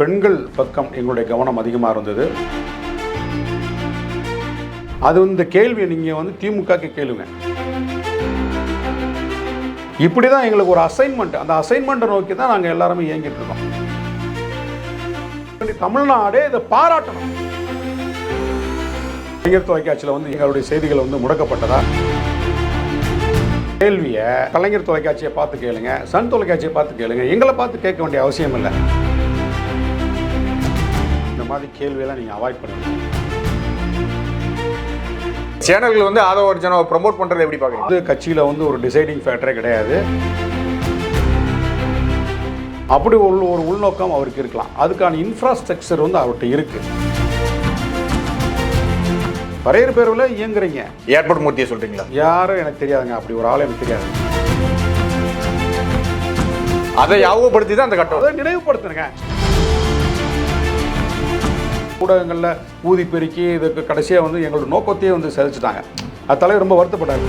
பெண்கள் பக்கம் எங்களுடைய கவனம் அதிகமாக இருந்தது. அது இந்த கேள்வியை நீங்கள் வந்து திமுகக்கு கேளுங்க. இப்படி தான் எங்களுக்கு ஒரு அசைன்மெண்ட் அந்த அசைன்மெண்ட்டை நோக்கி தான் நாங்கள் எல்லாருமே இயங்கிட்டு இருக்கோம். தமிழ்நாடே இதை பாராட்டணும். கலைஞர் தொலைக்காட்சியில் வந்து எங்களுடைய செய்திகள் வந்து முடக்கப்பட்டதா? கேள்வியை கலைஞர் தொலைக்காட்சியை பார்த்து கேளுங்க சன் தொலைக்காட்சியை பார்த்து கேளுங்க எங்களை பார்த்து கேட்க வேண்டிய அவசியம் இல்லை. மாதிரி கேள்வியெல்லாம் நீங்கள் அவாய்ட் பண்ணுங்க. சேனல்கள் வந்து ஆதவ அர்ஜுனை ப்ரமோட் பண்றது எப்படி பாக்குறீங்க வந்து கட்சியில் வந்து ஒரு டிசைடிங் ஃபேக்டரே கிடையாது. அப்படி ஒரு ஒரு உள்நோக்கம் அவருக்கு இருக்கலாம். அதுக்கான இன்ஃப்ராஸ்ட்ரக்சர் வந்து அவர்கிட்ட இருக்கு. வரையறு பேர்வில் இயங்குறீங்க. ஏர்போர்ட் மூர்த்தியை சொல்றீங்களா? யாரும் எனக்கு தெரியாதுங்க. அப்படி ஒரு ஆள் எனக்கு தெரியாது. அதை யாபகப்படுத்தி தான் அந்த கட்டம். அதை நினைவுபடுத்துனுங்க ஊடகங்களில் ஊதி பெருக்கி இதுக்கு கடைசியாக வந்து எங்களோட நோக்கத்தையே வந்து செதைச்சிட்டாங்க அது தலைவர் ரொம்ப வருத்தப்பட்டார்.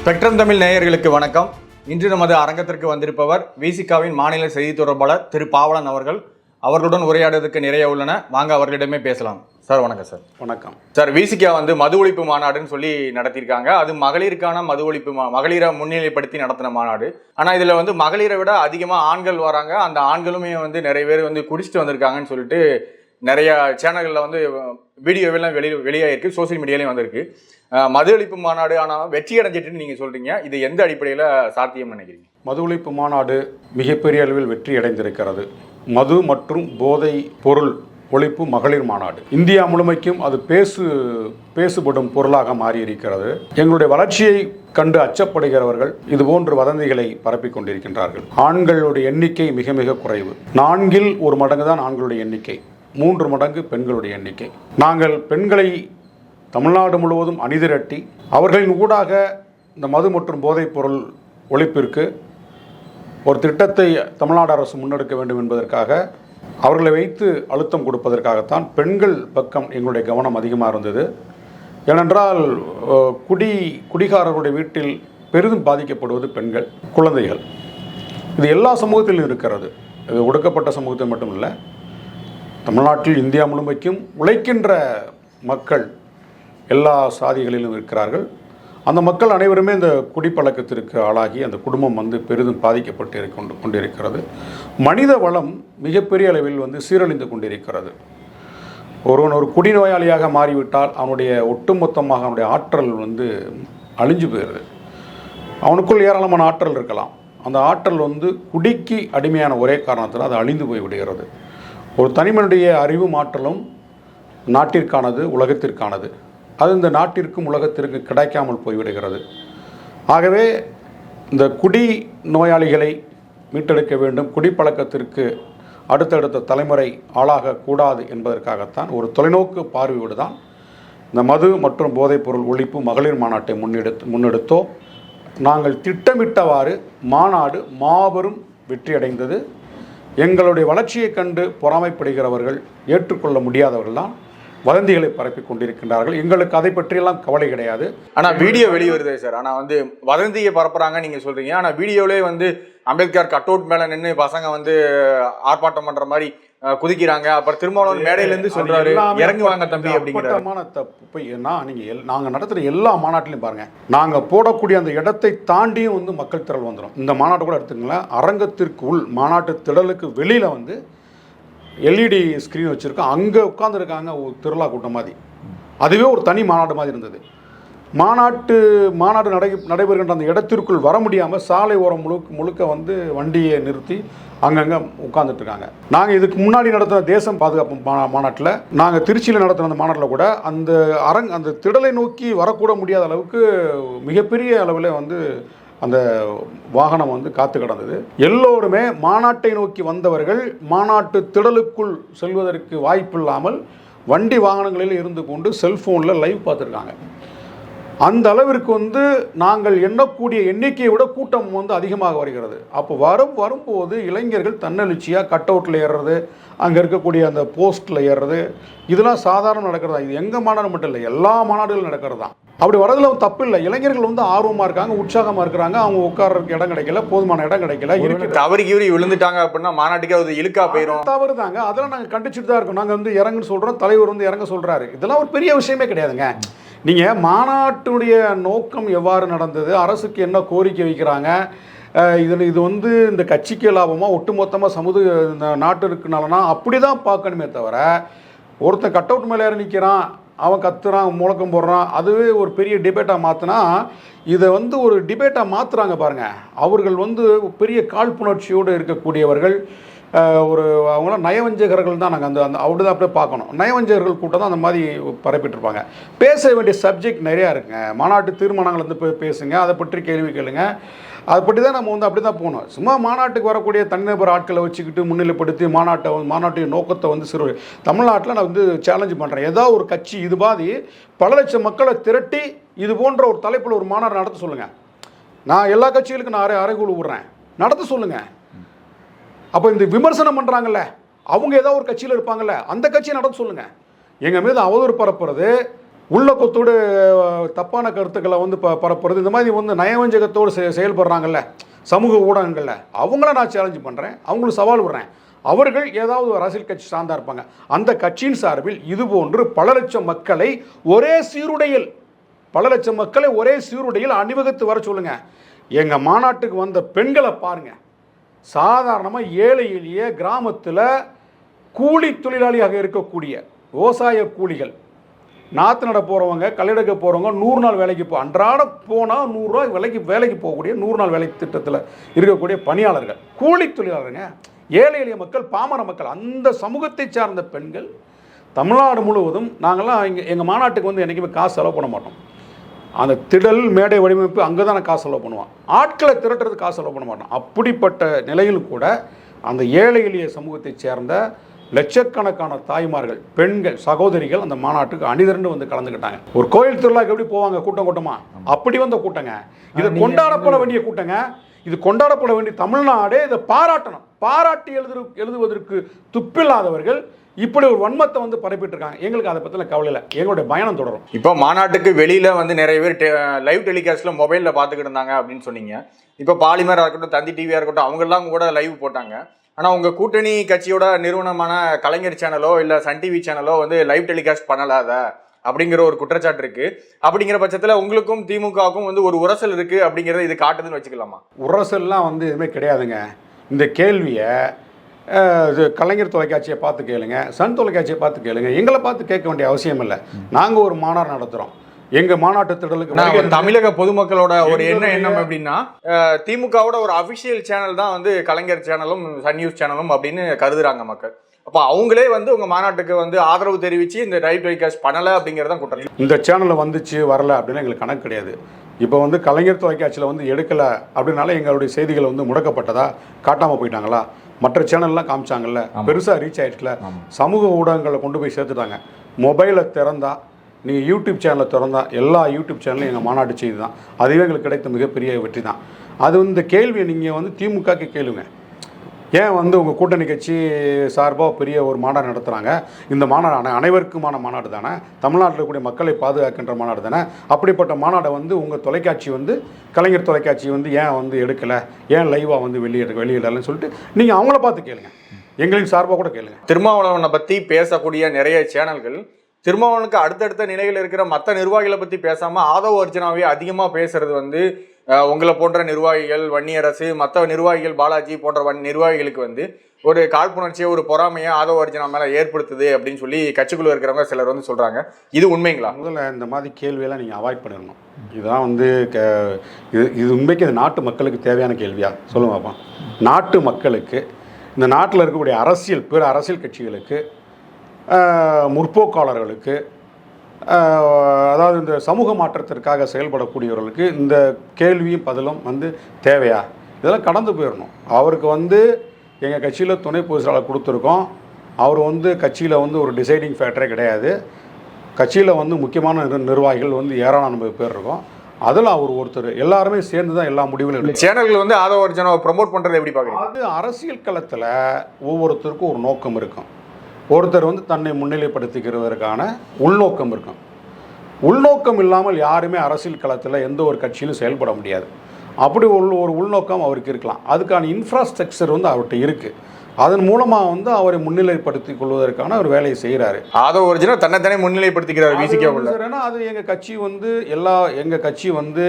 ஸ்பெக்ட்ரம் தமிழ் நேயர்களுக்கு வணக்கம். இன்று நமது அரங்கத்திற்கு வந்திருப்பவர் விசிகாவின் மாநில செய்தி தொடர்பாளர் திரு பாவலன் அவர்கள். அவர்களுடன் உரையாடுவதற்கு நிறைய உள்ளன. வாங்க அவர்களிடமே பேசலாம். சார் வணக்கம் சார். வணக்கம். சார் விசிகா வந்து மது ஒழிப்பு மாநாடுன்னு சொல்லி நடத்தியிருக்காங்க. அது மகளிருக்கான மது ஒழிப்பு மகளிரை முன்னிலைப்படுத்தி நடத்தின மாநாடு. ஆனா இதுல வந்து மகளிரை விட அதிகமா ஆண்கள் வராங்க. அந்த ஆண்களுமே வந்து நிறைய பேர் வந்து குடிச்சிட்டு வந்திருக்காங்கன்னு சொல்லிட்டு நிறைய சேனல்களில் வந்து வீடியோவெல்லாம் வெளி வெளியாயிருக்கு. சோசியல் மீடியாலையும் வந்திருக்கு. மது ஒழிப்பு மாநாடு ஆனால் வெற்றி அடைஞ்சிட்டுன்னு நீங்க சொல்றீங்க. இது எந்த அடிப்படையில் சாத்தியம் நினைக்கிறீங்க? மது ஒழிப்பு மாநாடு மிகப்பெரிய அளவில் வெற்றி அடைந்திருக்கிறது மது மற்றும் போதை பொருள் ஒழிப்பு மகளிர் மாநாடு. இந்தியா முழுமைக்கும் அது பேசு பேசுபடும் பொருளாக மாறியிருக்கிறது. எங்களுடைய வளர்ச்சியை கண்டு அச்சப்படுகிறவர்கள் இதுபோன்று வதந்திகளை பரப்பிக் கொண்டிருக்கின்றார்கள். ஆண்களுடைய எண்ணிக்கை மிக மிக குறைவு. நான்கில் ஒரு மடங்கு தான் ஆண்களுடைய எண்ணிக்கை. மூன்று மடங்கு பெண்களுடைய எண்ணிக்கை. நாங்கள் பெண்களை தமிழ்நாடு முழுவதும் அணிதிரட்டி அவர்களின் ஊடாக இந்த மது மற்றும் போதைப் பொருள் ஒழிப்பிற்கு ஒரு திட்டத்தை தமிழ்நாடு அரசு முன்னெடுக்க வேண்டும் என்பதற்காக அவர்களை வைத்து அழுத்தம் கொடுப்பதற்காகத்தான் பெண்கள் பக்கம் எங்களுடைய கவனம் அதிகமாக இருந்தது. ஏனென்றால் குடி குடிகாரர்களுடைய வீட்டில் பெரிதும் பாதிக்கப்படுவது பெண்கள் குழந்தைகள். இது எல்லா சமூகத்திலும் இருக்கிறது. இது ஒடுக்கப்பட்ட சமூகத்தில் மட்டும் இல்லை தமிழ்நாட்டில் இந்தியா முழுமைக்கும் உழைக்கின்ற மக்கள் எல்லா சாதிகளிலும் இருக்கிறார்கள். அந்த மக்கள் அனைவருமே இந்த குடிப்பழக்கத்திற்கு ஆளாகி அந்த குடும்பம் வந்து பெரிதும் பாதிக்கப்பட்டு கொண்டு கொண்டிருக்கிறது. மனித வளம் மிகப்பெரிய அளவில் வந்து சீரழிந்து கொண்டிருக்கிறது. ஒருவன் ஒரு குடிநோயாளியாக மாறிவிட்டால் அவனுடைய ஒட்டுமொத்தமாக அவனுடைய ஆற்றல் வந்து அழிஞ்சு போயிடுது. அவனுக்குள் ஏராளமான ஆற்றல் இருக்கலாம். அந்த ஆற்றல் வந்து குடிக்கு அடிமையான ஒரே காரணத்தில் அது அழிந்து போய் விடுகிறது. ஒரு தனிமனுடைய அறிவும் ஆற்றலும் நாட்டிற்கானது உலகத்திற்கானது. அது இந்த நாட்டிற்கும் உலகத்திற்கு கிடைக்காமல் போய்விடுகிறது. ஆகவே இந்த குடி நோயாளிகளை மீட்டெடுக்க வேண்டும். குடிப்பழக்கத்திற்கு அடுத்தடுத்த தலைமுறை ஆளாகக்கூடாது என்பதற்காகத்தான் ஒரு தொலைநோக்கு பார்வையோடு தான் இந்த மது மற்றும் போதைப்பொருள் ஒழிப்பு மகளிர் மாநாட்டை முன்னெடுத்து முன்னெடுத்தோம். நாங்கள் திட்டமிட்டவாறு மாநாடு மாபெரும் வெற்றியடைந்தது. எங்களுடைய வளர்ச்சியைக் கண்டு பொறாமைப்படுகிறவர்கள் ஏற்றுக்கொள்ள முடியாதவர்கள் தான் வதந்திகளை பரப்பிக் கொண்டிருக்கின்றார்கள். எங்களுக்கு அதை பற்றியெல்லாம் கவலை கிடையாது. ஆனா வீடியோ வெளிய வருதே சார். ஆனா வந்து வதந்தியை பரப்புறாங்க நீங்க சொல்றீங்க. ஆனா வீடியோலே வந்து அம்பேத்கர் கட் அவுட் மேல நின்று பசங்க வந்து ஆர்ப்பாட்டம் பண்ற மாதிரி குதிக்கிறாங்க. அப்புறம் திருமாவளவன் மேடையில இருந்து அது சொல்றாரு எல்லாமே இறங்குவாங்க தம்பி அப்பட்டமான தப்பு நான் நீங்கள் நாங்கள் நடத்துகிற எல்லா மாநாட்டிலையும் பாருங்கள் நாங்கள் போடக்கூடிய அந்த இடத்தை தாண்டியும் வந்து மக்கள் திரள் வந்துடும் இந்த மாநாட்டை கூட எடுத்துங்களேன் அரங்கத்திற்கு உள் மாநாட்டு திடலுக்கு வெளியில் வந்து எல்இடி ஸ்க்ரீன் வச்சுருக்கோம் அங்கே உட்காந்துருக்காங்க ஒரு திருவிழா கூட்டம் மாதிரி. அதுவே ஒரு தனி மாநாடு மாதிரி இருந்தது. மாநாட்டு மாநாடு நடை நடைபெறுகின்ற அந்த இடத்திற்குள் வர முடியாமல் சாலை ஓரம் முழுக்க முழுக்க வந்து வண்டியை நிறுத்தி அங்கங்கே உட்காந்துட்ருக்காங்க நாங்கள் இதுக்கு முன்னாடி நடத்தின தேசம் பாதுகாப்பு மா- மாநாட்டில் நாங்கள் திருச்சியில் நடத்தின அந்த மாநாட்டில் கூட அந்த அரங் அந்த திடலை நோக்கி வரக்கூட முடியாத அளவுக்கு மிகப்பெரிய அளவில் வந்து அந்த வாகனம் வந்து காத்து கிடந்தது. எல்லோருமே மாநாட்டை நோக்கி வந்தவர்கள் மாநாட்டு திடலுக்குள் செல்வதற்கு வாய்ப்பில்லாமல் வண்டி வாகனங்களில் இருந்து கொண்டு செல்ஃபோனில் லைவ் பார்த்துருக்காங்க. அந்த அளவிற்கு வந்து நாங்கள் எண்ணக்கூடிய எண்ணிக்கையை விட கூட்டம் வந்து அதிகமாக வருகிறது. அப்போ வரும் வரும்போது இளைஞர்கள் தன்னெழுச்சியாக கட் அவுட்டில் ஏறுறது அங்கே இருக்கக்கூடிய அந்த போஸ்ட்டில் ஏறுறது இதெல்லாம் சாதாரணம் நடக்கிறதா? இது எங்கள் மாநாடு மட்டும் இல்லை எல்லா மாநாடுகளும் நடக்கிறது தான் அப்படி வரதுல தப்பு இல்லை. இளைஞர்கள் வந்து ஆர்வமாக இருக்காங்க உற்சாகமாக இருக்கிறாங்க. அவங்க உட்கார்றதுக்கு இடம் கிடைக்கல போதுமான இடம் கிடைக்கல இருக்கிற தவறி கிவறி விழுந்துட்டாங்க அப்படின்னா மாநாட்டுக்கே அது இழுக்கா போயிரும். தவறு தாங்க அதெல்லாம் நாங்கள் கண்டிச்சுட்டு தான் இருக்கோம். நாங்கள் வந்து இறங்குன்னு சொல்கிறோம் தலைவர் வந்து இறங்க சொல்கிறாரு இதெல்லாம் ஒரு பெரிய விஷயமே கிடையாதுங்க. நீங்கள் மாநாட்டுடைய நோக்கம் எவ்வாறு நடந்தது அரசுக்கு என்ன கோரிக்கை வைக்கிறாங்க இதில் இது வந்து இந்த கட்சிக்கு லாபமாக ஒட்டுமொத்தமாக சமுதாய இந்த நாட்டிற்கு நலனா அப்படி தான் பார்க்கணுமே தவிர ஒருத்தன் கட் அவுட் மேலே நிற்கிறான் அவன் கத்துறான் முழக்கம் போடுறான். அதுவே ஒரு பெரிய டிபேட்டாக மாற்றினா இதை வந்து ஒரு டிபேட்டாக மாற்றுறாங்க பாருங்கள் அவர்கள் வந்து பெரிய காழ்ப்புணர்ச்சியோடு இருக்கக்கூடியவர்கள். ஒரு அவங்களாம் நயவஞ்சகர்கள் தான் நாங்கள் அந்த அந்த அப்படி தான் அப்படியே பார்க்கணும். நயவஞ்சகர்கள் கூட்டம் தான் அந்த மாதிரி பரப்பிட்டு இருப்பாங்க பேச வேண்டிய சப்ஜெக்ட் நிறையா இருக்குங்க. மாநாட்டு தீர்மானங்கள் வந்து பே- பேசுங்க அதை பற்றி கேள்வி கேளுங்க. அதை பற்றி தான் நம்ம வந்து அப்படி தான் போகணும். சும்மா மாநாட்டுக்கு வரக்கூடிய தனிநபர் ஆட்களை வச்சுக்கிட்டு முன்னிலைப்படுத்தி மாநாட்டை மாநாட்டின் நோக்கத்தை வந்து சிறு தமிழ்நாட்டில் நான் வந்து சேலஞ்சு பண்ணுறேன் ஏதாவது ஒரு கட்சி இது பாதி பல லட்சம் மக்களை திரட்டி இது போன்ற ஒரு தலைப்பில் ஒரு மாநாடு நடத்த சொல்லுங்கள் நான் எல்லா கட்சிகளுக்கும் நான் அரை அறைகூழ் விடுறேன் நடத்த சொல்லுங்கள் அப்போ இந்த விமர்சனம் பண்ணுறாங்கல்ல அவங்க ஏதாவது ஒரு கட்சியில் இருப்பாங்கல்ல அந்த கட்சியை நடத்த சொல்லுங்கள் எங்கள் மீது அவதூறு பரப்புறது உள்ள கொத்தோடு தப்பான கருத்துக்களை வந்து ப பரப்புறது இந்த மாதிரி வந்து நயவஞ்சகத்தோடு செ செயல்படுறாங்கல்ல சமூக ஊடகங்களில் அவங்கள நான் சேலஞ்சு பண்ணுறேன் அவங்களுக்கு சவால் விடுறேன். அவர்கள் ஏதாவது ஒரு அரசியல் கட்சி சார்ந்தா இருப்பாங்க. அந்த கட்சியின் சார்பில் இதுபோன்று பல லட்சம் மக்களை ஒரே சீருடையில் பல லட்சம் மக்களை ஒரே சீருடையில் அணிவகுத்து வர சொல்லுங்க. எங்கள் மாநாட்டுக்கு வந்த பெண்களை பாருங்கள் சாதாரணமாக ஏழை எளிய கிராமத்தில் கூலி தொழிலாளியாக இருக்கக்கூடிய விவசாய கூலிகள். நாற்று நட போகிறவங்க கல்லெடுக்க போகிறவங்க நூறு நாள் வேலைக்கு போ அன்றாட போனால் நூறுரூவா விலைக்கு வேலைக்கு போகக்கூடிய நூறு நாள் வேலை திட்டத்தில் இருக்கக்கூடிய பணியாளர்கள். கூலி தொழிலாளருங்க ஏழை எளிய மக்கள் பாமர மக்கள் அந்த சமூகத்தை சார்ந்த பெண்கள் தமிழ்நாடு முழுவதும் நாங்கள்லாம் இங்கே எங்கள் மாநாட்டுக்கு வந்து என்றைக்குமே காசு செலவு பண்ண மாட்டோம். அந்த திடல் மேடை வடிவமைப்பு அங்கே தான் நான் காசு செலவு பண்ணுவான். ஆட்களை திரட்டுறது காசு செலவு பண்ண மாட்டோம் அப்படிப்பட்ட நிலையில் கூட அந்த ஏழை எளிய சமூகத்தைச் சேர்ந்த லட்சக்கணக்கான தாய்மார்கள் பெண்கள் சகோதரிகள் அந்த மாநாட்டுக்கு அணிதிரண்டு வந்து கலந்துக்கிட்டாங்க. ஒரு கோயில் திருவிழாக்கு எப்படி போவாங்க? கூட்டம் கூட்டமா? அப்படி வந்த கூட்டங்க. இது கொண்டாடப்பட வேண்டிய கூட்டங்க. இது கொண்டாடப்பட வேண்டிய தமிழ்நாடே இதை பாராட்டணும். பாராட்டி எழுது எழுதுவதற்கு துப்பில்லாதவர்கள் இப்படி ஒரு வன்மத்தை வந்து பரப்பிட்டு இருக்காங்க எங்களுக்கு அதை பற்றின கவலை இல்லை. எங்களுடைய பயணம் தொடரும். இப்போ மாநாட்டுக்கு வெளியில வந்து நிறைய பேர் லைவ் டெலிகாஸ்ட்ல மொபைல்ல பாத்துக்கிட்டு இருந்தாங்க அப்படின்னு சொன்னீங்க. இப்போ பாலிமரா இருக்கட்டும் தந்தி டிவியா இருக்கட்டும் அவங்க எல்லாம் கூட லைவ் போட்டாங்க. ஆனா உங்க கூட்டணி கட்சியோட நிறுவனமான கலைஞர் சேனலோ இல்ல சன் டிவி சேனலோ வந்து லைவ் டெலிகாஸ்ட் பண்ணலாத அப்படிங்கிற ஒரு குற்றச்சாட்டு இருக்கு. அப்படிங்கிற பட்சத்துல உங்களுக்கும் திமுகவுக்கும் வந்து ஒரு உரசல் இருக்கு அப்படிங்கறத இது காட்டுதுன்னு வச்சுக்கலாமா? உரசல்லாம் வந்து எதுவுமே கிடையாதுங்க. இந்த கேள்வியை கலைஞர் தொலைக்காட்சியை பார்த்து கேளுங்க சன் தொலைக்காட்சியை பார்த்து கேளுங்க. எங்களை பார்த்து கேட்க வேண்டிய அவசியம் இல்லை. நாங்கள் ஒரு மாநாடு நடத்துகிறோம் எங்கள் மாநாட்டு திடலுக்கு தமிழக பொதுமக்களோட ஒரு என்ன எண்ணம் எப்படின்னா அஹ், திமுகவோட ஒரு அபிஷியல் சேனல் தான் வந்து கலைஞர் சேனலும் சன் நியூஸ் சேனலும் அப்படின்னு கருதுறாங்க மக்கள். அப்போ அவங்களே வந்து உங்க மாநாட்டுக்கு வந்து ஆதரவு தெரிவிச்சு இந்த ரைட் டெலிகாஸ்ட் பண்ணல அப்படிங்கறத குற்றம் இந்த சேனலில் வந்துச்சு வரல அப்படின்னு எங்களுக்கு கணக்கு கிடையாது. இப்போ வந்து கலைஞர் தொலைக்காட்சியில் வந்து எடுக்கலை அப்படின்னால எங்களுடைய செய்திகள் வந்து முடக்கப்பட்டதா காட்டாமல் போயிட்டாங்களா? மற்ற சேனல்லாம் காமிச்சாங்கல்ல பெருசாக ரீச் ஆயிடுச்சுல. சமூக ஊடகங்களை கொண்டு போய் சேர்த்துட்டாங்க. மொபைலை திறந்தா நீங்கள் யூடியூப் சேனலை திறந்தா எல்லா யூடியூப் சேனலும் எங்கள் மாநாட்டு செய்தி தான். அதுவே எங்களுக்கு கிடைத்த மிகப்பெரிய வெற்றி தான். அது வந்து இந்த கேள்வியை நீங்கள் வந்து திமுகக்கு கேளுங்க. ஏன் வந்து உங்கள் கூட்டணி கட்சி சார்பாக பெரிய ஒரு மாநாடு நடத்துகிறாங்க இந்த மாநாடு அனைவருக்குமான மாநாடு தானே? தமிழ்நாட்டில் கூடிய மக்களை பாதுகாக்கின்ற மாநாடு தானே? அப்படிப்பட்ட மாநாடை வந்து உங்கள் தொலைக்காட்சி வந்து கலைஞர் தொலைக்காட்சி வந்து ஏன் வந்து எடுக்கலை? ஏன் லைவாக வந்து வெளியிட வெளியிடலன்னு சொல்லிட்டு நீங்கள் அவங்கள பார்த்து கேளுங்க. எங்களின் சார்பாக கூட கேளுங்க. திருமாவளவனை பற்றி பேசக்கூடிய நிறைய சேனல்கள் திருமாவளவனுக்கு அடுத்தடுத்த நிலையில் இருக்கிற மற்ற நிர்வாகிகளை பற்றி பேசாமல் ஆதவ அர்ஜுனாவே அதிகமாக பேசுறது வந்து உங்களை போன்ற நிர்வாகிகள் வன்னியரசு மற்ற நிர்வாகிகள் பாலாஜி போன்ற வன் நிர்வாகிகளுக்கு வந்து ஒரு காழ்ப்புணர்ச்சியை ஒரு பொறாமையை ஆதவ அர்ஜுனா மேலே ஏற்படுத்துது அப்படின்னு சொல்லி கட்சிக்குள்ளே இருக்கிறவங்க சிலர் வந்து சொல்கிறாங்க இது உண்மைங்களா? முதல்ல இந்த மாதிரி கேள்வியெல்லாம் நீங்கள் அவாய்ட் பண்ணிடணும் இதுதான் வந்து க இது இது உண்மைக்கு இது நாட்டு மக்களுக்கு தேவையான கேள்வியா? சொல்லுங்க நாட்டு மக்களுக்கு இந்த நாட்டில் இருக்கக்கூடிய அரசியல் பிற அரசியல் கட்சிகளுக்கு முற்போக்காளர்களுக்கு அதாவது இந்த சமூக மாற்றத்திற்காக செயல்படக்கூடியவர்களுக்கு இந்த கேள்வியும் பதிலும் வந்து தேவையா? இதெல்லாம் கடந்து போயிடணும். அவருக்கு வந்து எங்கள் கட்சியில் துணை பொதுச்செயலாளர் கொடுத்துருக்கோம். அவர் வந்து கட்சியில் வந்து ஒரு டிசைடிங் ஃபேக்டரே கிடையாது. கட்சியில் வந்து முக்கியமான நிர்- நிர்வாகிகள் வந்து ஏராளமான பேர் இருக்கும். அதில் அவர் ஒருத்தர் எல்லாருமே சேர்ந்து தான் எல்லா முடிவுகளும். சேனல்கள் வந்து ஆதவ அர்ஜுனாவை ப்ரொமோட் பண்றதை எப்படி பாக்குறீங்க அது அரசியல் களத்தில் ஒவ்வொருத்தருக்கும் ஒரு நோக்கம் இருக்கும். ஒருத்தர் வந்து தன்னை முன்னிலைப்படுத்திக்கிறதற்கான உள்நோக்கம் இருக்கும் உள்நோக்கம் இல்லாமல் யாருமே அரசியல் களத்தில் எந்த ஒரு கட்சியிலும் செயல்பட முடியாது. அப்படி உள்ள ஒரு உள்நோக்கம் அவருக்கு இருக்கலாம். அதுக்கான இன்ஃப்ராஸ்ட்ரக்சர் வந்து அவர்கிட்ட இருக்குது அதன் மூலமாக வந்து அவரை முன்னிலைப்படுத்திக் கொள்வதற்கான ஒரு வேலையை செய்கிறாரு ஆதவ அர்ஜுனா தன்னைத்தானே முன்னிலைப்படுத்திக்கிறார் விசிகா உள்ள. ஏன்னா அது எங்கள் கட்சி வந்து எல்லா எங்கள் கட்சி வந்து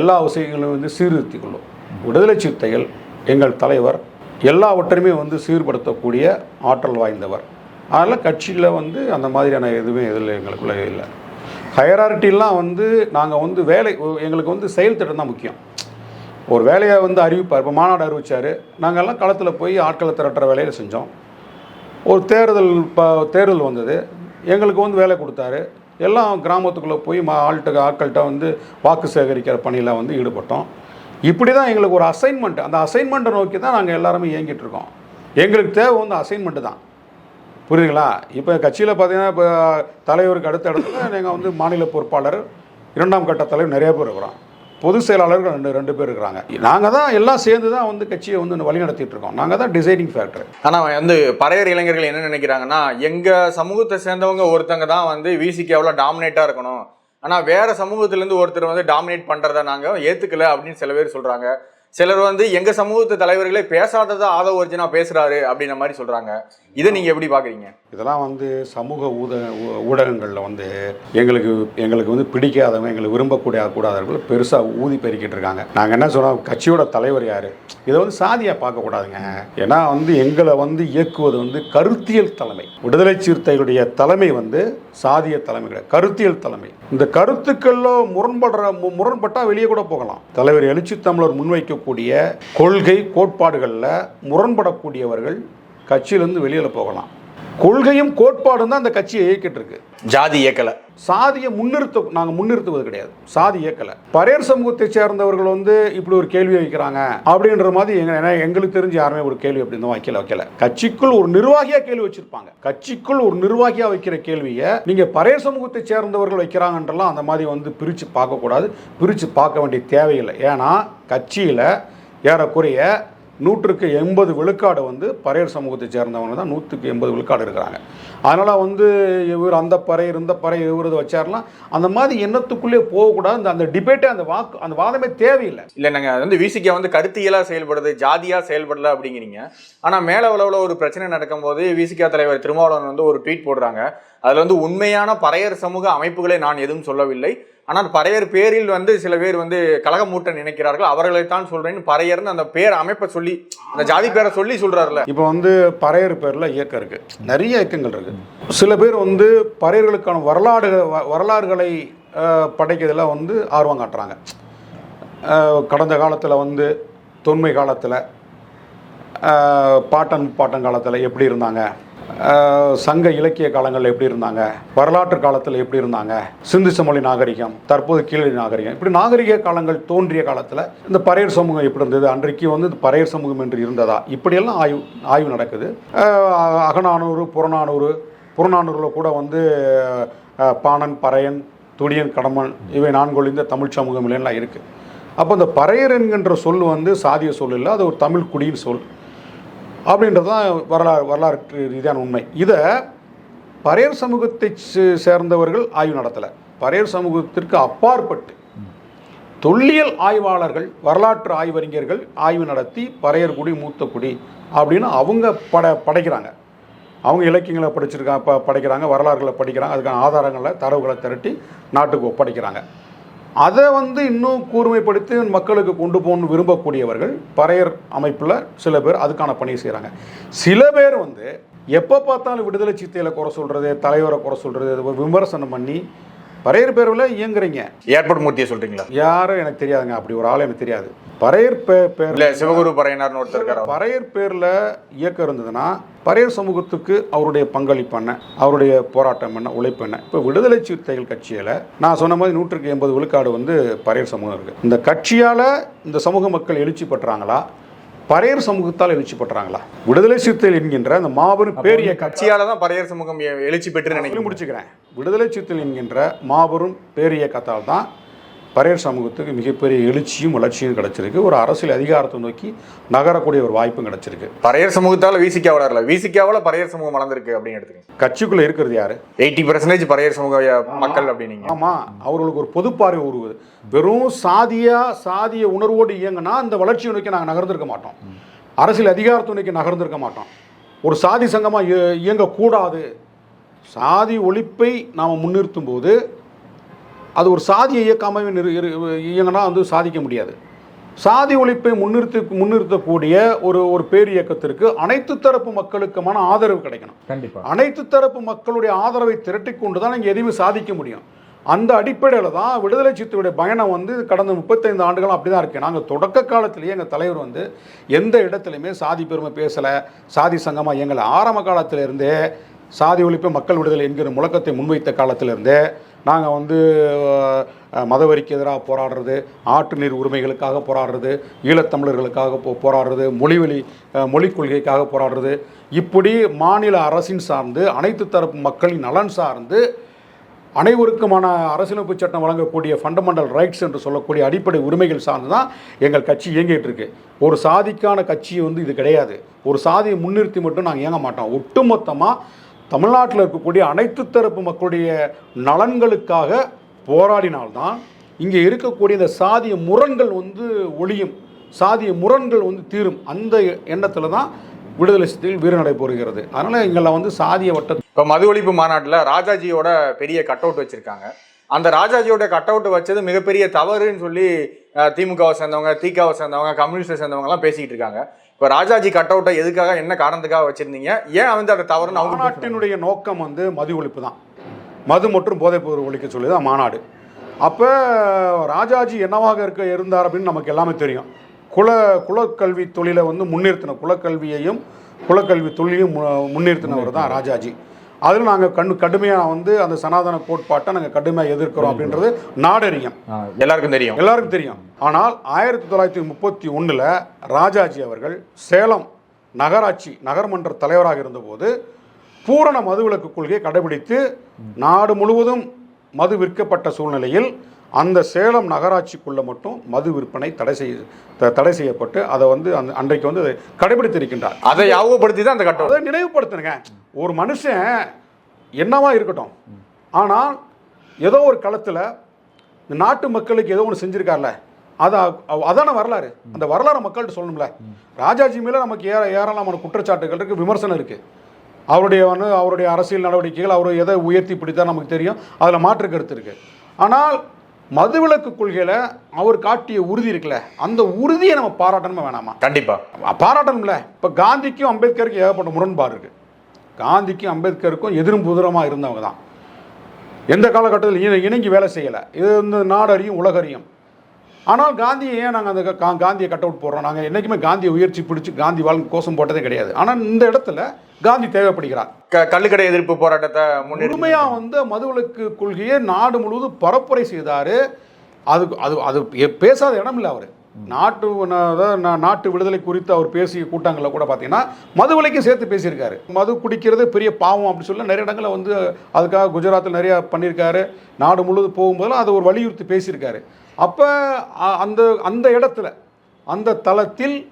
எல்லா விஷயங்களையும் வந்து சீர்திருத்திக் கொள்ளும். விடுதலை சிறுத்தைகள் எங்கள் தலைவர் எல்லாவற்றையுமே வந்து சீர்படுத்தக்கூடிய ஆற்றல் வாய்ந்தவர். அதனால் கட்சியில் வந்து அந்த மாதிரியான எதுவுமே இதில் எங்களுக்குள்ளே இல்லை. ஹையராரிட்டிலாம் வந்து நாங்கள் வந்து வேலை எங்களுக்கு வந்து செயல் திட்டம் தான் முக்கியம். ஒரு வேலையை வந்து அறிவிப்பார். இப்போ மாநாடு அறிவித்தார் நாங்கள்லாம் களத்தில் போய் ஆட்களை திரட்டுற வேலையை செஞ்சோம். ஒரு தேர்தல் இப்போ தேர்தல் வந்தது. எங்களுக்கு வந்து வேலை கொடுத்தாரு. எல்லாம் கிராமத்துக்குள்ளே போய் மா ஆள்கிட்ட ஆட்கள்கிட்ட வந்து வாக்கு சேகரிக்கிற பணியில் வந்து ஈடுபட்டோம். இப்படி தான் எங்களுக்கு ஒரு அசைன்மெண்ட் அந்த அசைன்மெண்ட்டை நோக்கி தான் நாங்கள் எல்லாருமே இயங்கிட்டு இருக்கோம். எங்களுக்கு தேவை வந்து அசைன்மெண்ட்டு தான். புரியுதுங்களா? இப்போ கட்சியில் பார்த்தீங்கன்னா இப்போ தலைவருக்கு அடுத்த இடத்துல நீங்கள் வந்து மாநில பொறுப்பாளர் இரண்டாம் கட்ட தலைவர் நிறைய பேர் இருக்கிறோம். பொதுச் செயலாளர்கள் ரெண்டு ரெண்டு பேர் இருக்கிறாங்க. நாங்கள் தான் எல்லாம் சேர்ந்து தான் வந்து கட்சியை வந்து வழி நடத்திட்டு இருக்கோம். நாங்கள் தான் டிசைனிங் ஃபேக்டர் ஆனால் வந்து பறையர் இளைஞர்கள் என்ன நினைக்கிறாங்கன்னா எங்கள் சமூகத்தை சேர்ந்தவங்க ஒருத்தங்க தான் வந்து விசிக்கு எவ்வளோ டாமினேட்டாக இருக்கணும். ஆனா வேற சமூகத்துல இருந்து ஒருத்தர் வந்து டாமினேட் பண்றதை நாங்கள் ஏத்துக்கல அப்படின்னு சில பேர் சொல்றாங்க. சிலர் வந்து எங்கள் சமூகத்து தலைவர்களே பேசாததை ஆதவ ஒரிஜினா பேசுறாரு அப்படின்ற மாதிரி சொல்றாங்க. இதை நீங்கள் எப்படி பார்க்குறீங்க இதெல்லாம் வந்து சமூக ஊத ஊ- ஊடகங்களில் வந்து எங்களுக்கு எங்களுக்கு வந்து பிடிக்காதவங்க எங்களுக்கு விரும்பக்கூடிய கூடாதவர்கள் பெருசாக ஊதி பெருக்கிட்டு இருக்காங்க. நாங்கள் என்ன சொல்கிறோம் கட்சியோட தலைவர் யார்? இதை வந்து சாதியாக பார்க்கக்கூடாதுங்க ஏன்னா வந்து எங்களை வந்து இயக்குவது வந்து கருத்தியல் தலைமை. விடுதலை சிறுத்தைகளுடைய தலைமை வந்து சாதிய தலைமை கிடையாது கருத்தியல் தலைமை. இந்த கருத்துக்களில் முரண்படுற மு- வெளியே கூட போகலாம். தலைவர் எழுச்சி தமிழர் முன்வைக்கக்கூடிய கொள்கை கோட்பாடுகளில் முரண்படக்கூடியவர்கள் கட்சியிலேருந்து வெளியில் போகலாம். கொள்கையும் கோட்பாடும் தான் அந்த கட்சியை இயக்கிட்டு இருக்கு ஜாதி இயக்கல. சாதியை முன்னிறுத்த நாங்கள் முன்னிறுத்துவது கிடையாது. சாதி இயக்கலை. பரையர் சமூகத்தை சேர்ந்தவர்கள் வந்து இப்படி ஒரு கேள்வி வைக்கிறாங்க அப்படின்ற மாதிரி எங்க எங்களுக்கு தெரிஞ்சு யாருமே ஒரு கேள்வி அப்படி இருந்தும் வைக்கல வைக்கல. கட்சிக்குள் ஒரு நிர்வாகியா கேள்வி வச்சிருப்பாங்க. கட்சிக்குள் ஒரு நிர்வாகியா வைக்கிற கேள்வியை நீங்க பரையர் சமூகத்தை சேர்ந்தவர்கள் வைக்கிறாங்கன்றலாம் அந்த மாதிரி வந்து பிரிச்சு பார்க்கக்கூடாது. பிரிச்சு பார்க்க வேண்டிய தேவையில்லை. ஏன்னா கட்சியில ஏறக்குறைய நூற்றுக்கு எண்பது விழுக்காடு வந்து பறையர் சமூகத்தை சேர்ந்தவங்க தான் நூற்றுக்கு எண்பது விழுக்காடு இருக்கிறாங்க. அதனால் வந்து இவர் அந்த பறையர் இந்த பறையர் இவர் இது அந்த மாதிரி எண்ணத்துக்குள்ளே போகக்கூடாது. அந்த அந்த டிபேட்டே அந்த வாக்கு அந்த வாதமே தேவையில்லை. இல்ல அது வந்து விசிக்க வந்து கருத்தியலாக செயல்படுது ஜாதியாக செயல்படல அப்படிங்கிறீங்க. ஆனால் மேல அளவுல ஒரு பிரச்சனை நடக்கும்போது விசிகா தலைவர் திருமாவளவன் வந்து ஒரு ட்வீட் போடுறாங்க. அதில் வந்து உண்மையான பறையர் சமூக அமைப்புகளை நான் எதுவும் சொல்லவில்லை. ஆனால் பறையர் பேரில் வந்து சில பேர் வந்து கழகமூட்ட நினைக்கிறார்கள். அவர்களைத்தான் சொல்றேன்னு பறையர்னு அந்த பேர் அமைப்பை சொல்லி அந்த ஜாதி பேரை சொல்லி சொல்றாருல இப்போ வந்து பறையர் பேரில் இயக்கம் இருக்குது நிறைய இயக்கங்கள் இருக்குது சில பேர் வந்து பறையர்களுக்கான வரலாறு வ- வரலாறுகளை படைக்கிறதுல வந்து ஆர்வம் காட்டுறாங்க. கடந்த காலத்தில் வந்து தொன்மை காலத்தில் பாட்டன் பாட்டன் காலத்தில் எப்படி இருந்தாங்க? சங்க இலக்கிய காலங்களில் எப்படி இருந்தாங்க? வரலாற்று காலத்தில் எப்படி இருந்தாங்க? சிந்து சமொழி நாகரிகம் தற்போது கீழடி நாகரிகம். இப்படி நாகரிக காலங்கள் தோன்றிய காலத்தில் இந்த பறையர் சமூகம் எப்படி இருந்தது? அன்றைக்கு வந்து இந்த பறையர் சமூகம் என்று இருந்ததா? இப்படியெல்லாம் ஆய்வு ஆய்வு நடக்குது. அகநானூறு புறநானூறு புறநானூரில் கூட வந்து பாணன் பறையன் துடியன் கடமன் இவை நான்கொழிந்த தமிழ் சமூகம் இல்லைன்னா இருக்குது அப்போ இந்த பறையர் என்கின்ற சொல் வந்து சாதிய சொல் இல்லை அது ஒரு தமிழ் குடியின் சொல். அப்படின்றது தான் வரலாறு வரலாற்று ரீதியான உண்மை. இதை பறையர் சமூகத்தை சே- சேர்ந்தவர்கள் ஆய்வு நடத்தலை. பறையர் சமூகத்திற்கு அப்பாற்பட்டு தொல்லியல் ஆய்வாளர்கள் வரலாற்று ஆய்வறிஞர்கள் ஆய்வு நடத்தி பறையர் குடி மூத்த குடி அப்படின்னு அவங்க பட படைக்கிறாங்க. அவங்க இலக்கியங்களை படிச்சிருக்காங்க ப படைக்கிறாங்க வரலாறுகளை படிக்கிறாங்க அதுக்கான ஆதாரங்களை தரவுகளை திரட்டி நாட்டுக்கு ஒப்படைக்கிறாங்க. அதை வந்து இன்னும் கூர்மைப்படுத்தி மக்களுக்கு கொண்டு போகணும்னு விரும்பக்கூடியவர்கள் பறையர் அமைப்பில் சில பேர் அதுக்கான பணியை செய்கிறாங்க சில பேர் வந்து எப்போ பார்த்தாலும் விடுதலை சித்தையில் குறை சொல்கிறது தலைவரை குறை சொல்கிறது விமர்சனம் பண்ணி பறையர் பேர்வில் இயங்குறீங்க. ஏர்போர்ட் மூர்த்தியை சொல்றீங்களா? யாரும் எனக்கு தெரியாதுங்க. அப்படி ஒரு ஆள் எனக்கு தெரியாது. பறையர் பே பேர் இல்ல சிவகுரு பறையனார்னு ஒருத்தர். பறையர் பேரில் இயக்கம் இருந்ததுன்னா பறையர் சமூகத்துக்கு அவருடைய பங்களிப்பு என்ன? அவருடைய போராட்டம் என்ன? உழைப்பு என்ன? இப்போ விடுதலை சிறுத்தைகள் கட்சியில் நான் சொன்ன மாதிரி நூற்றுக்கு எண்பது விழுக்காடு வந்து பறையர் சமூகம் இருக்குது இந்த கட்சியால் இந்த சமூக மக்கள் எழுச்சி பெற்றாங்களா? பறையர் சமூகத்தால் எழுச்சி பெற்றாங்களா விடுதலை சிறுத்தைகள் என்கின்ற அந்த மாபெரும் பேரிய கட்சி கட்சியால தான் பரையர் சமூகம் எழுச்சி பெற்று நினைக்கிறேன். முடிச்சுக்கிறேன். விடுதலை சிறுத்தைகள் என்கின்ற மாபெரும் பேரியக்கத்தால் தான் பறையர் சமூகத்துக்கு மிகப்பெரிய எழுச்சியும் வளர்ச்சியும் கிடைச்சிருக்கு. ஒரு அரசியல் அதிகாரத்தை நோக்கி நகரக்கூடிய ஒரு வாய்ப்பும் கிடைச்சிருக்கு. பரையர் சமூகத்தால விசிகா வளரல விசிகாவால பரையர் சமூகம் வளர்ந்துருக்கு அப்படின்னு எடுத்துக்கங்க. கட்சிக்குள்ள இருக்கிறது யாரு? எயிட்டி பர்சன்டேஜ் பரையர் சமூக மக்கள் அப்படின்னீங்க ஆமா. அவர்களுக்கு ஒரு பொதுப்பார்வை உருவுது. வெறும் சாதியா சாதிய உணர்வோடு இயங்கினா அந்த வளர்ச்சியை நோக்கி நாங்கள் நகர்ந்திருக்க மாட்டோம். அரசியல் அதிகாரத்தை நோக்கி நகர்ந்திருக்க மாட்டோம். ஒரு சாதி சங்கமாக இய- இயங்கக்கூடாது. சாதி ஒழிப்பை நாம் முன்னிறுத்தும் போது அது ஒரு சாதிய இரு- இயங்கினா வந்து சாதிக்க முடியாது. சாதி ஒழிப்பை முன்னிறுத்தி முன்னிறுத்தக்கூடிய ஒரு ஒரு பேர் இயக்கத்திற்கு அனைத்து தரப்பு மக்களுக்குமான ஆதரவு கிடைக்கணும். கண்டிப்பா. அனைத்து தரப்பு மக்களுடைய ஆதரவை திரட்டி கொண்டு தான் இங்கே எதுவுமே சாதிக்க முடியும். அந்த அடிப்படையில் தான் விடுதலை சித்துடைய பயணம் வந்து கடந்த முப்பத்தைந்து ஆண்டுகளும் அப்படி தான் இருக்கு. நாங்கள் தொடக்க காலத்திலேயே எங்கள் தலைவர் வந்து எந்த இடத்துலையுமே சாதி பெருமை பேசலை சாதி சங்கமாக இயங்கலை. ஆரம்ப காலத்திலிருந்தே சாதி ஒழிப்பு மக்கள் விடுதலை என்கிற முழக்கத்தை முன்வைத்த காலத்திலிருந்தே நாங்கள் வந்து மதவரிக்கு எதிராக போராடுறது ஆற்று நீர் உரிமைகளுக்காக போராடுறது ஈழத்தமிழர்களுக்காக போ போராடுறது மொழிவெளி மொழிக் கொள்கைக்காக போராடுறது. இப்படி மாநில அரசின் சார்ந்து அனைத்து தரப்பு மக்களின் நலன் சார்ந்து அனைவருக்குமான அரசியலமைப்பு சட்டம் வழங்கக்கூடிய ஃபண்டமெண்டல் ரைட்ஸ் என்று சொல்லக்கூடிய அடிப்படை உரிமைகள் சார்ந்து தான் எங்கள் கட்சி இயங்கிட்டு இருக்கு. ஒரு சாதிக்கான கட்சி வந்து இது கிடையாது. ஒரு சாதியை முன்னிறுத்தி மட்டும் நாங்கள் இயங்க மாட்டோம். ஒட்டுமொத்தமாக தமிழ்நாட்டில் இருக்கக்கூடிய அனைத்து தரப்பு மக்களுடைய நலன்களுக்காக போராடினால்தான் இங்கே இருக்கக்கூடிய இந்த சாதிய முரண்கள் வந்து ஒழியும். சாதிய முரண்கள் வந்து தீரும். அந்த எண்ணத்தில் தான் விடுதலை சிறுத்தைகள் வீர நடைபெறுகிறது அதனால் எங்களை வந்து சாதிய வட்ட இப்போ மது ஒழிப்பு மாநாட்டில் ராஜாஜியோட பெரிய கட் அவுட் வச்சுருக்காங்க. அந்த ராஜாஜியோட கட் அவுட் வச்சது மிகப்பெரிய தவறுன்னு சொல்லி திமுகவை சேர்ந்தவங்க திகாவை சேர்ந்தவங்க கம்யூனிஸ்டை சேர்ந்தவங்கலாம் பேசிக்கிட்டு இருக்காங்க. இப்போ ராஜாஜி கட் அவுட்டை எதுக்காக என்ன காரணத்துக்காக வச்சிருந்தீங்க? ஏன் வந்து அதை தவறுன்னு அவங்க நாட்டினுடைய நோக்கம் வந்து மது ஒழிப்பு தான். மது மற்றும் போதைப் பொருள் ஒழிக்க சொல்லி தான் மாநாடு. அப்போ ராஜாஜி என்னவாக இருக்க இருந்தார் அப்படின்னு நமக்கு எல்லாமே தெரியும். குல குலக்கல்வி தொழிலை வந்து முன்னிறுத்தின குலக்கல்வியையும் குலக்கல்வி தொழிலையும் மு- முன்னிறுத்தினவர் தான் ராஜாஜி. அதில் நாங்கள் கண்ணு கடுமையாக வந்து அந்த சனாதன கோட்பாட்டை நாங்கள் கடுமையாக எதிர்க்கிறோம் அப்படின்றது நாடறியும் எல்லாருக்கும் தெரியும். எல்லாருக்கும் தெரியும். ஆனால் ஆயிரத்தி தொள்ளாயிரத்தி முப்பத்தி ஒன்றில் ராஜாஜி அவர்கள் சேலம் நகராட்சி நகர்மன்ற தலைவராக இருந்தபோது பூரண மதுவிலக்கு கொள்கையை கடைபிடித்து நாடு முழுவதும் மது விற்கப்பட்ட சூழ்நிலையில் அந்த சேலம் நகராட்சிக்குள்ள மட்டும் மது விற்பனை தடை செய்ய தடை செய்யப்பட்டு அதை வந்து அந்த அன்றைக்கு வந்து அதை கடைபிடித்திருக்கின்றார். அதை யாவப்படுத்தி தான் அந்த கட் அவுட் அதை நினைவுபடுத்துனுங்க. ஒரு மனுஷன் என்னவா இருக்கட்டும். ஆனால் ஏதோ ஒரு களத்தில் இந்த நாட்டு மக்களுக்கு ஏதோ ஒன்று செஞ்சிருக்கார்ல. அது அதான வரலாறு. அந்த வரலாறு மக்கள்கிட்ட சொல்லணும்ல. ராஜாஜி மேலே நமக்கு ஏற ஏராளமான குற்றச்சாட்டுகள் இருக்குது விமர்சனம் இருக்குது அவருடைய வந்து அவருடைய அரசியல் நடவடிக்கைகள் அவர் எதை உயர்த்தி பிடித்தா நமக்கு தெரியும். அதில் மாற்று கருத்து இருக்குது ஆனால் மதுவிலக்கு கொள்கையில் அவர் காட்டிய உறுதி இருக்குல்ல அந்த உறுதியை நம்ம பாராட்டணுமா வேணாமா? கண்டிப்பா. பாராட்டணும்ல. இப்போ காந்திக்கும் அம்பேத்கருக்கும் ஏகப்பட்ட முரண்பாடு இருக்கு. காந்திக்கும் அம்பேத்கருக்கும் எதிரும் புதிரமாக இருந்தவங்க தான். எந்த காலகட்டத்தில் இணை- இணங்கி வேலை செய்யலை. இது வந்து நாடறியும் உலகறியும். ஆனால் காந்தியை ஏன் நாங்கள் அந்த கா- காந்தியை கட் அவுட் போடுறோம்? நாங்கள் என்றைக்குமே காந்தியை உயர்ச்சி பிடிச்சி காந்தி வாழ் கோஷம் போட்டதே கிடையாது. ஆனால் இந்த இடத்துல காந்தி தேவைப்படுகிறார். க- கள்ளுக்கடை எதிர்ப்பு போராட்டத்தை முழுமையாக வந்து மதுவிலக்கு கொள்கையை நாடு முழுவதும் பரப்புரை செய்தார். அது அது அது பேசாத இடம் இல்லை அவர். நாட்டு நாட்டு விடுதலை குறித்து அவர் பேசிய கூட்டங்களில் கூட பார்த்தீங்கன்னா மதுவிலைக்கும் சேர்த்து பேசியிருக்காரு. மது குடிக்கிறது பெரிய பாவம் அப்படி சொல்லி நிறைய இடங்களில் வந்து அதுக்காக குஜராத்தில் நிறையா பண்ணியிருக்காரு. நாடு முழுவதும் போகும்போதெல்லாம் அதை ஒரு வலியுறுத்தி பேசியிருக்காரு. அப்போ அந்த அந்த இடத்துல அந்த தளத்தில்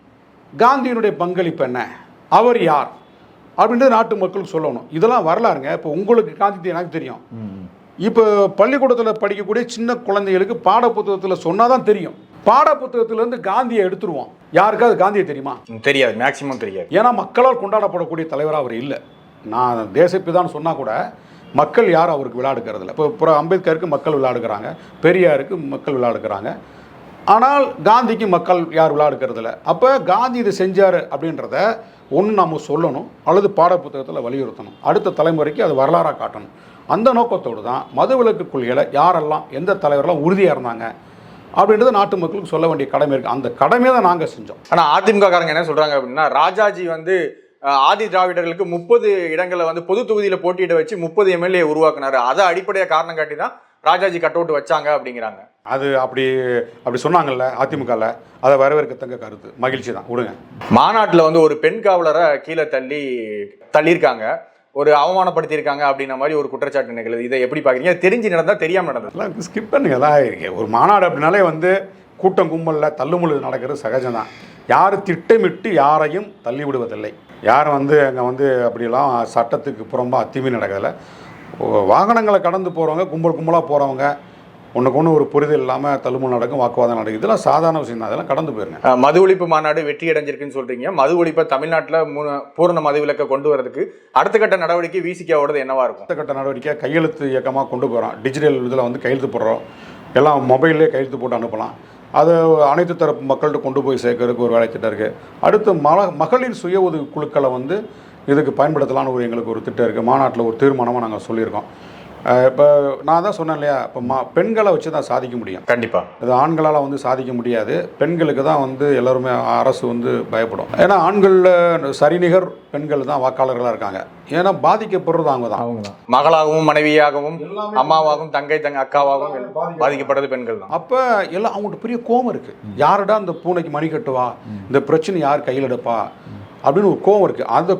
காந்தியினுடைய பங்களிப்பு என்ன? அவர் யார்? அப்படின்றது நாட்டு மக்களுக்கு சொல்லணும். இதெல்லாம் வரலாறுங்க. இப்போ உங்களுக்கு காந்தி எனக்கு தெரியும். இப்போ பள்ளிக்கூடத்தில் படிக்கக்கூடிய சின்ன குழந்தைகளுக்கு பாட புத்தகத்தில் சொன்னால் தான் தெரியும். பாட புத்தகத்திலேருந்து காந்தியை எடுத்துருவோம். யாருக்காவது காந்தியை தெரியுமா? தெரியாது. மேக்சிமம் தெரியாது. ஏன்னா மக்களால் கொண்டாடப்படக்கூடிய தலைவராக அவர் இல்லை. நான் தேசப்பிதான்னு சொன்னால் கூட மக்கள் யாரும் அவருக்கு விளையாடுக்கிறதில்ல. இப்போ இப்போ அம்பேத்கருக்கு மக்கள் விளையாடுக்கிறாங்க. பெரியாருக்கு மக்கள் விளையாடுக்கிறாங்க. ஆனால் காந்திக்கு மக்கள் யார் விளையாடுக்கிறதில்ல அப்போ காந்தி இது செஞ்சார் அப்படின்றத ஒன்று நாம் சொல்லணும் அல்லது பாடப்புத்தகத்தில் வலியுறுத்தணும். அடுத்த தலைமுறைக்கு அது வரலாறாக காட்டணும். அந்த நோக்கத்தோடு தான் மதுவிலக்கு கொள்கையில் யாரெல்லாம் எந்த தலைவரெல்லாம் உறுதியாக இருந்தாங்க அப்படின்றது நாட்டு மக்களுக்கு சொல்ல வேண்டிய கடமை இருக்குது அந்த கடமையை தான் நாங்கள் செஞ்சோம். ஆனால் அதிமுக காரங்க என்ன சொல்கிறாங்க அப்படின்னா ராஜாஜி வந்து ஆதி திராவிடர்களுக்கு முப்பது இடங்களை வந்து பொது தொகுதியில் போட்டியிட வச்சு முப்பது எம்எல்ஏ உருவாக்குனாரு. அதை அடிப்படையாக காரணம் காட்டி தான் ராஜாஜி கட் அவுட் வச்சாங்க அப்படிங்கிறாங்க. அது அப்படி அப்படி சொன்னாங்கல்ல அதிமுகவில் அதை வரவேற்கத்தக்க கருத்து. மகிழ்ச்சி தான். விடுங்க. மாநாட்டுல வந்து ஒரு பெண் காவலரை கீழே தள்ளி தள்ளியிருக்காங்க. ஒரு அவமானப்படுத்தியிருக்காங்க அப்படின்ற மாதிரி ஒரு குற்றச்சாட்டு நிகழுது இதை எப்படி பாக்குறீங்க தெரிஞ்சு நடந்தா தெரியாம நடந்தது? ஸ்கிப் பண்ணுங்க. எல்லாம் இருக்கு ஒரு மாநாடு அப்படின்னாலே வந்து கூட்டம் கும்பலில் தள்ளுமுள்ளு நடக்கிறது சகஜம்தான் யார் திட்டமிட்டு யாரையும் தள்ளி விடுவதில்லை. யாரும் வந்து அங்கே வந்து அப்படிலாம் சட்டத்துக்கு புறம்பா அத்துமீறி நடக்கிறதில்ல. ஓ- வாகனங்களை கடந்து போகிறவங்க கும்பல் கும்பலாக போகிறவங்க ஒன்றுக்கு ஒன்று ஒரு புரிதல் இல்லாமல் தள்ளுமுள் நடக்கும் வாக்குவாதம் நடக்கும். இதெல்லாம் சாதாரண விஷயம் தான். அதெல்லாம் கடந்து போயிருங்க. மது ஒழிப்பு மாநாடு வெற்றி அடைஞ்சிருக்குன்னு சொல்றீங்க. மது ஒழிப்பை தமிழ்நாட்டுல மூணு பூரண மது விலக்கை கொண்டு வரதுக்கு அடுத்த கட்ட நடவடிக்கை விசிகாவோடது என்னவா இருக்கும்? அடுத்த கட்ட நடவடிக்கை கையெழுத்து இயக்கமாக கொண்டு போகிறோம் டிஜிட்டல் இதில் வந்து கையெழுத்து போடுறோம். எல்லாம் மொபைல்லே கையெழுத்து போட்டு அனுப்பலாம். அது அனைத்து தரப்பு மக்கள்கிட்ட கொண்டு போய் சேர்க்கறதுக்கு ஒரு வேலை திட்டம் இருக்குது அடுத்து மல மகளிர் சுய உதவி குழுக்களை வந்து இதுக்கு பயன்படுத்தலாம்னு ஒரு எங்களுக்கு ஒரு திட்டம் இருக்குது மாநாட்டில் ஒரு தீர்மானமாக நாங்கள் சொல்லியிருக்கோம். இப்போ நான் தான் சொன்னேன் இல்லையா? இப்போ மா பெண்களை வச்சு தான் சாதிக்க முடியும். கண்டிப்பா. இது ஆண்களால் வந்து சாதிக்க முடியாது. பெண்களுக்கு தான் வந்து எல்லாருமே அரசு வந்து பயப்படும். ஏன்னா ஆண்களில் சரிநிகர் பெண்கள் தான் வாக்காளர்களாக இருக்காங்க. ஏன்னா பாதிக்கப்படுறது அவங்க தான். அவங்க தான். மகளாகவும் மனைவியாகவும் அம்மாவாகவும் தங்கை தங்க அக்காவாகவும் பாதிக்கப்படுறது பெண்கள் தான். அப்போ எல்லாம் அவங்கள்ட்ட பெரிய கோபம் இருக்குது யாருடா இந்த பூனைக்கு மணி கட்டுவா? இந்த பிரச்சனை யார் கையில் எடுப்பா? அப்படின்னு ஒரு கோபம் இருக்குது அந்த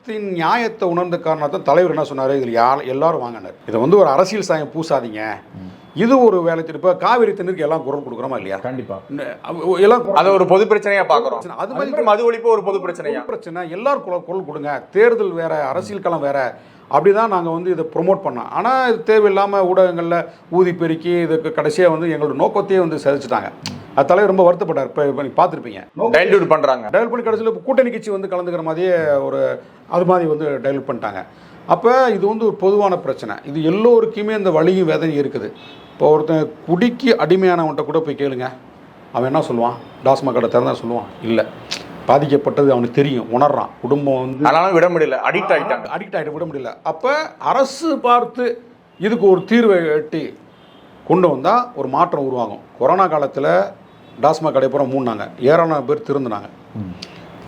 கோபத்தின் நியாயத்தை உணர்ந்த காரணத்தை தலைவர் என்ன சொன்னார்? இதில் யார் எல்லாரும் வாங்கினார். இதை வந்து ஒரு அரசியல் சாயம் பூசாதீங்க. இது ஒரு வேலை இப்போ காவிரி தண்ணீருக்கு எல்லாம் குரல் கொடுக்குறோமா இல்லையா? கண்டிப்பா. எல்லாம் அதை ஒரு பொது பிரச்சனையா பாக்குறோம் அது மாதிரி மது ஒழிப்பு ஒரு பொது பிரச்சனையா? பிரச்சனை. எல்லாரும் குரல் குரல் கொடுங்க. தேர்தல் வேற அரசியல் களம் வேற. அப்படி தான் நாங்கள் வந்து இதை ப்ரொமோட் பண்ணோம். ஆனால் இது தேவையில்லாமல் ஊடகங்களில் ஊதி பெருக்கி இதுக்கு கடைசியாக வந்து எங்களோட நோக்கத்தையே வந்து சிதைச்சிட்டாங்க. அது தலைவர் ரொம்ப வருத்தப்பட்டார். இப்போ இப்போ நீங்கள் பார்த்துருப்பீங்க. டைல்யூட் பண்றாங்க. டயல் பண்ணி கடைசியில் இப்போ கூட்டணி கட்சி வந்து கலந்துக்கிற மாதிரியே ஒரு அது மாதிரி வந்து டைல் பண்ணிட்டாங்க. அப்போ இது வந்து ஒரு பொதுவான பிரச்சனை. இது எல்லோருக்குமே இந்த வலியும் வேதனையும் இருக்குது. இப்போ ஒருத்தன் குடிக்கு அடிமையானவன்ட்ட கூட போய் கேளுங்க. அவன் என்ன சொல்லுவான்? டாஸ்மாக் கடை திறந்தா சொல்லுவான். இல்லை. பாதிக்கப்பட்டது அவனுக்கு தெரியும். உணர்றான். குடும்பம் வந்து அதனால விட முடியல. அடிக்ட் ஆயிட்டாங்க. அடிக்ட் ஆகிட்டு விட முடியல. அப்போ அரசு பார்த்து இதுக்கு ஒரு தீர்வை எட்டி கொண்டு வந்தால் ஒரு மாற்றம் உருவாகும். கொரோனா காலத்தில் டாஸ்மாக் கடைப்புறம் மூடினாங்க. ஏராளமான பேர் திருந்தினாங்க.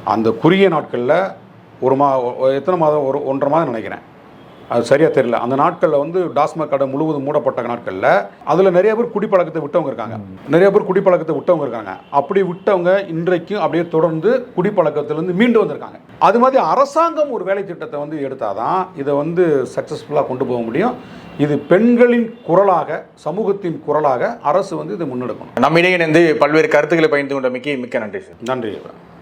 அந்த குறுகிய நாட்களில் ஒரு மா எத்தனை மாதம் ஒரு ஒன்றரை மாதம் நினைக்கிறேன். அது சரியாக தெரியல. அந்த நாட்களில் வந்து டாஸ்மாக் கடை முழுவதும் மூடப்பட்ட நாட்களில் அதில் நிறைய பேர் குடிப்பழக்கத்தை விட்டவங்க இருக்காங்க. நிறைய பேர் குடிப்பழக்கத்தை விட்டவங்க இருக்காங்க. அப்படி விட்டவங்க இன்றைக்கும் அப்படியே தொடர்ந்து குடிப்பழக்கத்திலேருந்து மீண்டு வந்திருக்காங்க. அது மாதிரி அரசாங்கம் ஒரு வேலை திட்டத்தை வந்து எடுத்தாதான் இதை வந்து சக்ஸஸ்ஃபுல்லாக கொண்டு போக முடியும். இது பெண்களின் குரலாக சமூகத்தின் குரலாக அரசு வந்து இதை முன்னெடுக்கணும். நம்மிடையே இணைந்து பல்வேறு கருத்துக்களை பகிர்ந்து கொண்ட மிக்க மிக்க நன்றி சார். நன்றி